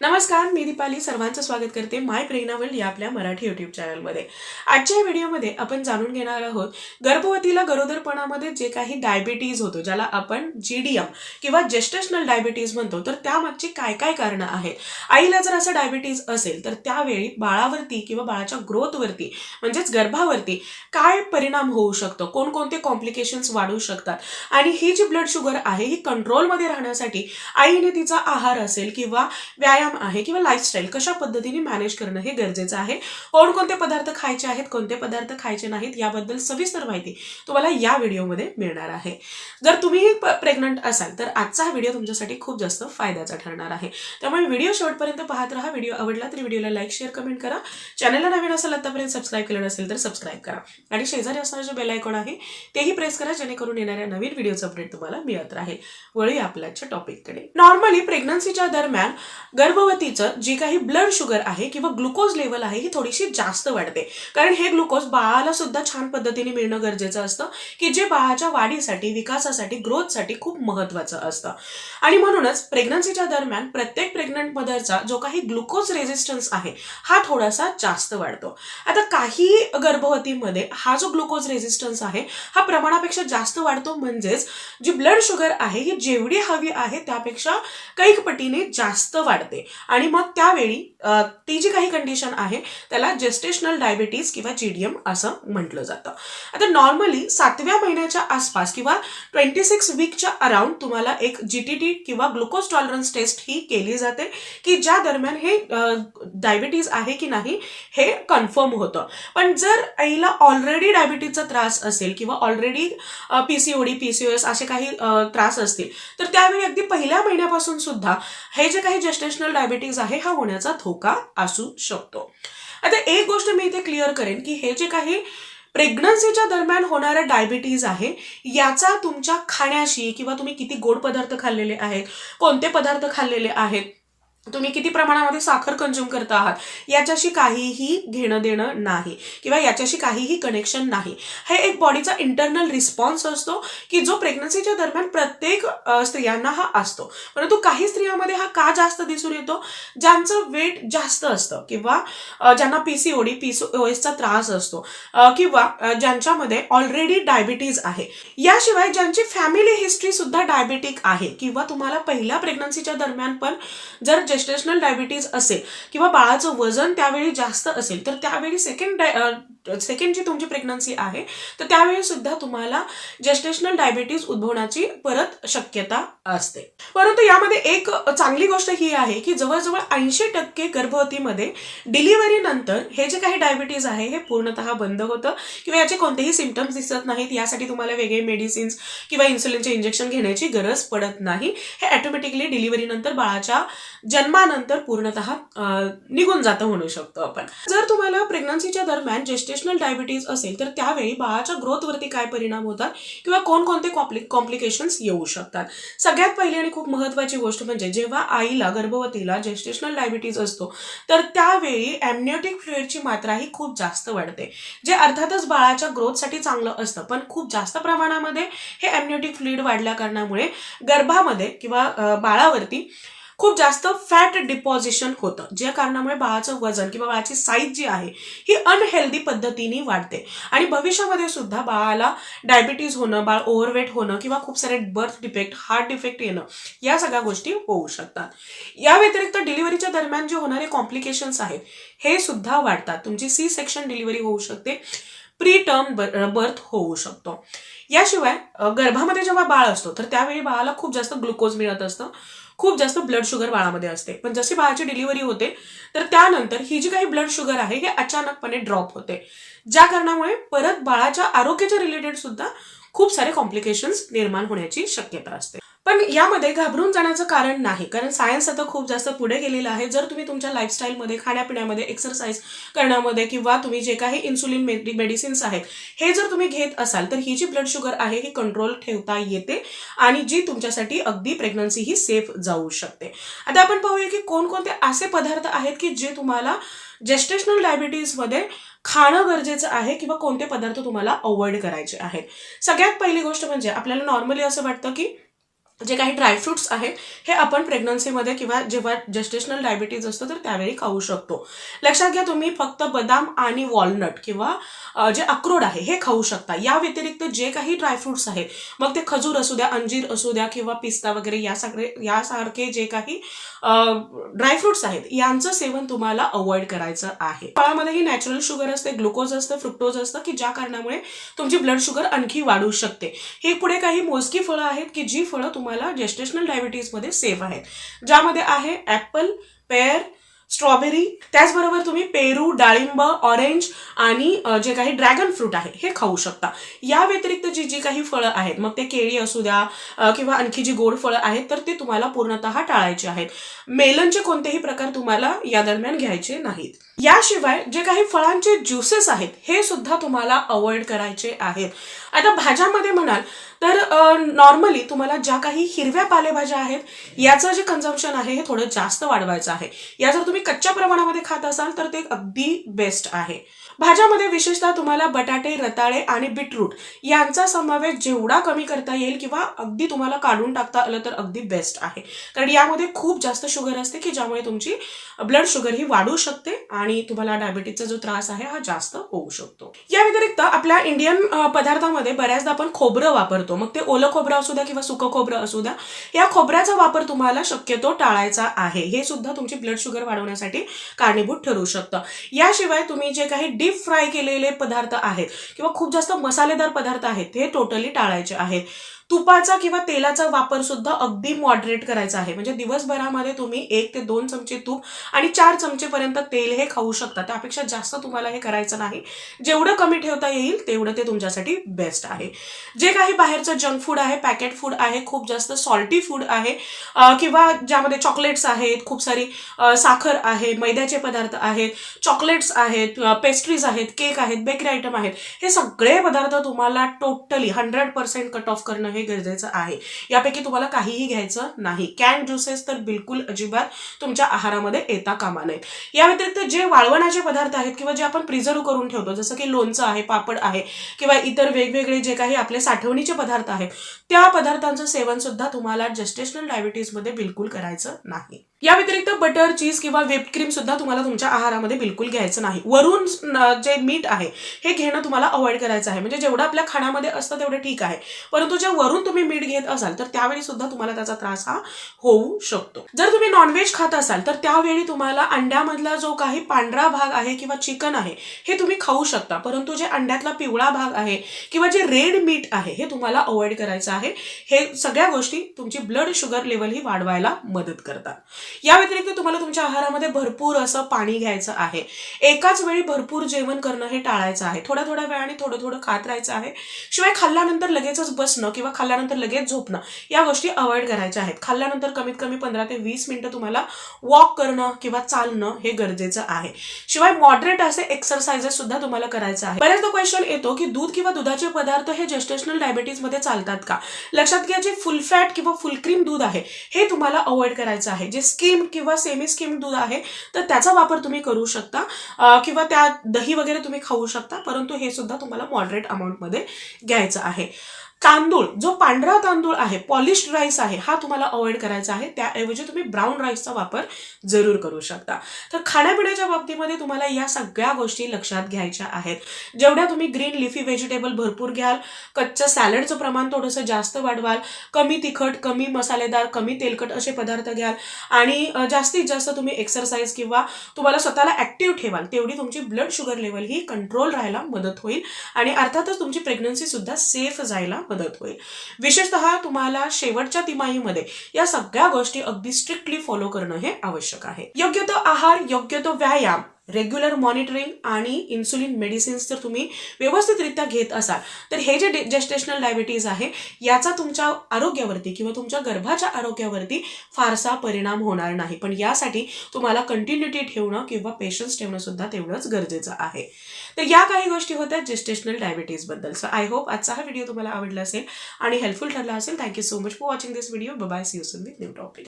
नमस्कार मी दीपाली. सर्वांचं स्वागत करते माय प्रेरणा वर्ल्ड या आपल्या मराठी युट्यूब चॅनलमध्ये आजच्या व्हिडिओमध्ये आपण जाणून घेणार आहोत गर्भवतीला गरोदरपणामध्ये जे काही डायबिटीज होतो ज्याला आपण जीडीएम किंवा जेस्टेशनल डायबिटीज म्हणतो तर त्यामागची काय काय कारणं आहेत? आईला जर असं डायबिटीज असेल तर त्यावेळी बाळावरती किंवा बाळाच्या ग्रोथवरती म्हणजेच गर्भावरती काय परिणाम होऊ शकतो? कोणकोणते कॉम्प्लिकेशन्स वाढू शकतात? आणि ही जी ब्लड शुगर आहे ही कंट्रोलमध्ये राहण्यासाठी आईने तिचा आहार असेल किंवा व्यायाम आहे किंवा लाईफस्टाईल कशा पद्धतीने मॅनेज करणं हे गरजेचं आहे? कोणकोणते पदार्थ खायचे आहेत कोणते पदार्थ खायचे नाहीत याबद्दल सविस्तर माहिती तुम्हाला या व्हिडिओमध्ये मिळणार आहे. जर तुम्हीही प्रेग्नंट असाल तर आजचा हा व्हिडिओ तुमच्यासाठी खूप जास्त फायद्याचा ठरणार आहे. त्यामुळे व्हिडिओ शेवटपर्यंत पाहत राहा. व्हिडिओ आवडला तर व्हिडिओला लाईक शेअर कमेंट करा. चॅनलला नवीन असेल आतापर्यंत सबस्क्राईब केलं नसेल तर सबस्क्राईब करा. आणि शेजारी असणारं जे बेल आयकॉन आहे तेही प्रेस करा जेणेकरून येणाऱ्या नवीन व्हिडिओचं अपडेट तुम्हाला मिळत राहील. वळूया आपल्याच्या टॉपिककडे नॉर्मली प्रेग्नन्सीच्या दरम्यान गर्भवतीचं जी काही ब्लड शुगर आहे किंवा ग्लुकोज लेवल आहे ही थोडीशी जास्त वाढते. कारण हे ग्लुकोज बाळाला सुद्धा छान पद्धतीने मिळणं गरजेचं असतं की जे बाळाच्या वाढीसाठी विकासासाठी ग्रोथसाठी खूप महत्वाचं असतं. आणि म्हणूनच प्रेग्नन्सीच्या दरम्यान प्रत्येक प्रेग्नंट मदरचा जो काही ग्लुकोज रेझिस्टन्स आहे हा थोडासा जास्त वाढतो. आता काही गर्भवतीमध्ये हा जो ग्लुकोज रेझिस्टन्स आहे हा प्रमाणापेक्षा जास्त वाढतो म्हणजेच जी ब्लड शुगर आहे ही जेवढी हवी आहे त्यापेक्षा कैक पटीने जास्त वाढते. आणि मग त्यावेळी ती जी काही कंडिशन आहे त्याला जेस्टेशनल डायबिटीज किंवा जीडीएम असं म्हटलं जातं. आता नॉर्मली सातव्या महिन्याच्या आसपास किंवा ट्वेंटी सिक्स वीकच्या अराउंड तुम्हाला एक जीटीटी किंवा ग्लुकोज टॉलरन्स टेस्ट ही केली जाते की ज्या दरम्यान हे डायबिटीज आहे की नाही हे कन्फर्म होतं. पण जर आईला ऑलरेडी डायबिटीजचा त्रास असेल किंवा ऑलरेडी पीसीओडी एस असे काही त्रास असतील तर त्यावेळी अगदी पहिल्या महिन्यापासून सुद्धा हे जे काही जेस्टेशनल डायबिटीज आहे हा होण्याचा धोका असू शकतो. आता एक गोष्ट मी इथे क्लिअर करेन की हे जे काही प्रेग्नन्सीच्या दरम्यान होणारा डायबिटीज आहे याचा तुमच्या खाण्याशी किंवा तुम्ही किती गोड पदार्थ खाल्लेले आहेत कोणते पदार्थ खाल्लेले आहेत तुम्ही किती प्रमाणामध्ये साखर कंझ्युम करता आहात? याच्याशी काहीही घेणं देणं नाही किंवा याच्याशी काहीही कनेक्शन नाही. हे एक बॉडीचा इंटरनल रिस्पॉन्स असतो की जो प्रेग्नन्सीच्या दरम्यान प्रत्येक स्त्रियांना हा असतो. परंतु काही स्त्रियांमध्ये हा का जास्त दिसून येतो? ज्यांचं वेट जास्त असतं किंवा ज्यांना पीसीओडी पीसीओएसचा त्रास असतो किंवा ज्यांच्यामध्ये ऑलरेडी डायबिटीज आहे. याशिवाय ज्यांची फॅमिली हिस्ट्री सुद्धा डायबिटिक आहे किंवा तुम्हाला पहिल्या प्रेग्नन्सीच्या दरम्यान पण जर जेस्टेशनल डायबिटीज असेल किंवा बाळाचं वजन त्यावेळी जास्त असेल तर त्यावेळी सेकंड सेकंड जी तुमची प्रेग्नन्सी आहे तर त्यावेळी सुद्धा तुम्हाला जेस्टेशनल डायबिटीज उद्भवण्याची परत शक्यता असते. परंतु यामध्ये एक चांगली गोष्ट ही आहे की जवळजवळ ऐंशी टक्के गर्भवतीमध्ये डिलिव्हरी नंतर हे जे काही डायबिटीज आहे हे पूर्णतः बंद होतं किंवा याचे कोणतेही सिमटम्स दिसत नाहीत यासाठी तुम्हाला वेगळे मेडिसिन्स किंवा इन्सुलिनचे इंजेक्शन घेण्याची गरज पडत नाही. हे ऑटोमॅटिकली डिलिव्हरी नंतर बाळाच्या जन्मानंतर पूर्णतः निघून जातं म्हणू शकतो आपण. जर तुम्हाला प्रेग्नन्सीच्या दरम्यान जेस्टेशनल डायबिटीज असेल तर त्यावेळी बाळाच्या ग्रोथवरती काय परिणाम होतात किंवा कोणकोणते कॉम्प्लिकेशन्स येऊ शकतात? सगळ्यात पहिली आणि खूप महत्वाची गोष्ट म्हणजे जेव्हा आईला गर्भवतीला जेस्टेशनल डायबिटीज असतो तर त्यावेळी एमनिओटिक फ्लुइडची मात्रा ही खूप जास्त वाढते. जे अर्थातच बाळाच्या ग्रोथसाठी चांगलं असतं पण खूप जास्त प्रमाणामध्ये हे एमनिओटिक फ्लुइड वाढल्या कारणामुळे गर्भामध्ये किंवा बाळावरती खूप जास्त फॅट डिपॉझिशन होतं. ज्या कारणामुळे बाळाचं वजन किंवा बाळाची साईज जी आहे ही अनहेल्दी पद्धतीने वाढते. आणि भविष्यामध्ये सुद्धा बाळाला डायबिटीज होणं बाळ ओव्हरवेट होणं किंवा खूप सारे बर्थ डिफेक्ट हार्ट डिफेक्ट येणं या सगळ्या गोष्टी होऊ शकतात. या व्यतिरिक्त डिलिव्हरीच्या दरम्यान जे होणारे कॉम्प्लिकेशन्स आहेत हे सुद्धा वाढतात. तुमची सी सेक्शन डिलिव्हरी होऊ शकते. प्री टर्म बर्थ होऊ शकतो. याशिवाय गर्भामध्ये जेव्हा बाळ असतो तर त्यावेळी बाळाला खूप जास्त ग्लुकोज मिळत असतं. खूप जास्त ब्लड शुगर बाळामध्ये असते. पण जशी बाळाची डिलिव्हरी होते तर त्यानंतर ही जी काही ब्लड शुगर आहे हे अचानकपणे ड्रॉप होते. ज्या कारणामुळे परत बाळाच्या आरोग्याच्या रिलेटेड सुद्धा खूप सारे कॉम्प्लिकेशन्स निर्माण होण्याची शक्यता असते. पण यामध्ये घाबरून जाण्याचं कारण नाही. कारण सायन्स आता खूप जास्त पुढे गेलेलं आहे. जर तुम्ही तुमच्या लाईफस्टाईलमध्ये खाण्यापिण्यामध्ये एक्सरसाइज करण्यामध्ये किंवा तुम्ही जे काही इन्सुलिन मेडिसिन्स आहेत हे जर तुम्ही घेत असाल तर ही जी ब्लड शुगर आहे ही कंट्रोल ठेवता येते आणि जी तुमच्यासाठी अगदी प्रेग्नन्सी ही सेफ जाऊ शकते. आता आपण पाहूया की कोणकोणते असे पदार्थ आहेत की जे तुम्हाला जेस्टेशनल डायबिटीजमध्ये खाणं गरजेचं आहे किंवा कोणते पदार्थ तुम्हाला अवॉइड करायचे आहेत. सगळ्यात पहिली गोष्ट म्हणजे आपल्याला नॉर्मली असं वाटतं की जे काही ड्रायफ्रुट्स आहेत हे आपण प्रेग्नन्सीमध्ये किंवा जेव्हा जस्टेशनल डायबिटीज असतं तर त्यावेळी खाऊ शकतो. लक्षात घ्या तुम्ही फक्त बदाम आणि वॉलनट किंवा जे अक्रोड आहे हे खाऊ शकता. या व्यतिरिक्त जे काही ड्रायफ्रुट्स आहेत मग ते खजूर असू द्या अंजीर असू द्या किंवा पिस्ता वगैरे या सगळे यासारखे जे काही ड्रायफ्रुट्स आहेत यांचं सेवन तुम्हाला अवॉइड करायचं आहे. फळामध्येही नॅचरल शुगर असते ग्लुकोज असतं फ्रुक्टोज असतं की ज्या कारणामुळे तुमची ब्लड शुगर आणखी वाढू शकते. ही पुढे काही मोजकी फळं आहेत की जी फळं तुम्हाला जेस्टेशनल डायबिटीजमध्ये सेफ आहेत. ज्यामध्ये आहे ॲपल पेअर स्ट्रॉबेरी त्याचबरोबर तुम्ही पेरू डाळिंब ऑरेंज आणि जे काही ड्रॅगन फ्रूट आहे हे खाऊ शकता. या व्यतिरिक्त जी जी काही फळं आहेत मग ते केळी असू द्या किंवा आणखी जी गोड फळं आहेत तर ते तुम्हाला पूर्णतः टाळायचे आहेत. मेलनचे कोणतेही प्रकार तुम्हाला या दरम्यान घ्यायचे नाहीत. याशिवाय जे काही फळांचे ज्युसेस आहेत हे सुद्धा तुम्हाला अवॉइड करायचे आहेत. आता भाज्यामध्ये म्हणाल तर नॉर्मली तुम्हाला ज्या काही हिरव्या पालेभाज्या आहेत याचं जे कन्झम्पशन आहे हे थोडं जास्त वाढवायचं आहे. या जर तुम्ही कच्च्या प्रमाणामध्ये खात असाल तर ते अगदी बेस्ट आहे. भाज्यामध्ये विशेषतः तुम्हाला बटाटे रताळे आणि बीटरूट यांचा समावेश जेवढा कमी करता येईल किंवा अगदी तुम्हाला काढून टाकता आलं तर अगदी बेस्ट आहे. कारण यामध्ये खूप जास्त शुगर असते की ज्यामुळे तुमची ब्लड शुगर ही वाढू शकते आणि तुम्हाला डायबिटीजचा जो त्रास आहे हा जास्त होऊ शकतो. या व्यतिरिक्त आपल्या इंडियन पदार्थामध्ये बऱ्याचदा आपण खोबरं वापरतो. मग ते ओलं खोबरं असू द्या किंवा सुकं खोबरं असू द्या या खोबऱ्याचा वापर तुम्हाला शक्यतो टाळायचा आहे. हे सुद्धा तुमची ब्लड शुगर वाढवण्यासाठी कारणीभूत ठरू शकतं. याशिवाय तुम्ही जे काही डीप फ्राय केलेले पदार्थ आहेत किंवा खूप जास्त मसालेदार पदार्थ आहेत हे टोटली टाळायचे आहेत. तुपाचा किंवा तेलाचा वापर सुद्धा अगदी मॉडरेट करायचा आहे. म्हणजे दिवसभरामध्ये तुम्ही एक ते दोन चमचे तूप आणि चार चमचेपर्यंत तेल हे खाऊ शकता. त्यापेक्षा जास्त तुम्हाला हे करायचं नाही. जेवढं कमी ठेवता येईल तेवढं ते तुमच्यासाठी बेस्ट आहे. जे काही बाहेरचं जंक फूड आहे पॅकेट फूड आहे खूप जास्त सॉल्टी फूड आहे किंवा ज्यामध्ये चॉकलेट्स आहेत खूप सारी साखर आहे मैद्याचे पदार्थ आहेत चॉकलेट्स आहेत पेस्ट्रीज आहेत केक आहेत बेकरी आयटम आहेत हे सगळे पदार्थ तुम्हाला totally hundred percent cut off करणं हे गरजेचं आहे. यापैकी तुम्हाला काहीही घ्यायचं नाही. कॅन ज्युसेस तर बिलकुल अजिबात तुमच्या आहारामध्ये येता कामा नये. या व्यतिरिक्त जे वाळवणाचे पदार्थ आहेत किंवा जे आपण प्रिझर्व करून ठेवतो जसं की लोणचं आहे पापड आहे किंवा इतर वेगवेगळे जे काही आपले साठवणीचे पदार्थ आहेत त्या पदार्थांचं सेवन सुद्धा तुम्हाला जस्टेशनल डायबिटीजमध्ये बिलकुल करायचं नाही. या व्यतिरिक्त बटर चीज किंवा व्हिप क्रीम सुद्धा तुम्हाला तुमच्या आहारामध्ये बिलकुल घ्यायचं नाही. वरून जे मीठ आहे हे घेणं तुम्हाला अवॉइड करायचं आहे. म्हणजे जेवढं आपल्या खाण्यामध्ये असतं तेवढं ठीक आहे. परंतु जे वरून तुम्ही मीठ घेत असाल तर त्यावेळी सुद्धा तुम्हाला त्याचा त्रास हा होऊ शकतो. जर तुम्ही नॉनव्हेज खात असाल तर त्यावेळी तुम्हाला अंड्यामधला जो काही पांढरा भाग आहे किंवा चिकन आहे हे तुम्ही खाऊ शकता. परंतु जे अंड्यातला पिवळा भाग आहे किंवा जे रेड मीठ आहे हे तुम्हाला अवॉइड करायचं आहे. हे सगळ्या गोष्टी तुमची ब्लड शुगर लेवल ही वाढवायला मदत करतात. या व्यतिरिक्त तुम्हाला तुमच्या आहारामध्ये भरपूर असं पाणी घ्यायचं आहे. एकाच वेळी भरपूर जेवण करणं हे टाळायचं आहे. थोड्या थोड्या वेळाने थोडं थोडं खात राहायचं आहे. शिवाय खाल्ल्यानंतर लगेचच बसणं किंवा खाल्ल्यानंतर लगेच झोपणं या गोष्टी अवॉइड करायच्या आहेत. खाल्ल्यानंतर कमीत कमी पंधरा ते वीस मिनिटं तुम्हाला वॉक करणं किंवा चालणं हे गरजेचं आहे. शिवाय मॉडरेट असे एक्सरसाइजेस सुद्धा तुम्हाला करायचं आहे. बऱ्याचदा क्वेश्चन येतो की दूध किंवा दुधाचे पदार्थ हे जेस्टेशनल डायबिटीजमध्ये चालतात का? लक्षात घ्या जे फुल फॅट किंवा फुल क्रीम दूध आहे हे तुम्हाला अवॉइड करायचं आहे. जे स्कीम किंवा सेमी स्कीम दूध आहे तर त्याचा वापर तुम्ही करू शकता. किंवा त्या दही वगैरे तुम्ही खाऊ शकता परंतु हे सुद्धा तुम्हाला मॉडरेट अमाऊंटमध्ये घ्यायचं आहे. तांदूळ जो पांढरा तांदूळ आहे पॉलिश्ड राईस आहे हा तुम्हाला अवॉइड करायचा आहे. त्याऐवजी तुम्ही ब्राऊन राईसचा वापर जरूर करू शकता. तर खाण्यापिण्याच्या बाबतीमध्ये तुम्हाला या सगळ्या गोष्टी लक्षात घ्यायच्या आहेत. जेवढ्या तुम्ही ग्रीन लिफी व्हेजिटेबल भरपूर घ्याल कच्चं सॅलडचं प्रमाण थोडंसं जास्त वाढवाल कमी तिखट कमी मसालेदार कमी तेलकट असे पदार्थ घ्याल आणि जास्तीत जास्त तुम्ही एक्सरसाइज किंवा तुम्हाला स्वतःला ऍक्टिव्ह ठेवाल तेवढी तुमची ब्लड शुगर लेवल ही कंट्रोल राहायला मदत होईल. आणि अर्थातच तुमची प्रेग्नन्सी सुद्धा सेफ जायला मदत मदत होईल विशेषतः तुम्हाला शेवटच्या तिमाहीमध्ये या सगळ्या गोष्टी अगदी स्ट्रिक्टली फॉलो करणं हे आवश्यक आहे. योग्य तो आहार योग्य तो व्यायाम रेग्युलर मॉनिटरिंग आणि इन्सुलिन मेडिसिन्स जर तुम्ही व्यवस्थितरित्या घेत असाल. तर हे जे जेस्टेशनल डायबिटीज आहे याचा तुमच्या आरोग्यावरती किंवा तुमच्या गर्भाच्या आरोग्यावरती फारसा परिणाम होणार नाही. पण यासाठी तुम्हाला कंटिन्युटी ठेवणं किंवा पेशन्स ठेवणं सुद्धा तेवढंच गरजेचं आहे. तर या काही गोष्टी होत्या जेस्टेशनल डायबिटीजबद्दल सो आय होप आजचा हा व्हिडिओ तुम्हाला आवडला असेल आणि हेल्पफुल ठरला असेल. Thank you so much for watching this video bye see you soon with new topic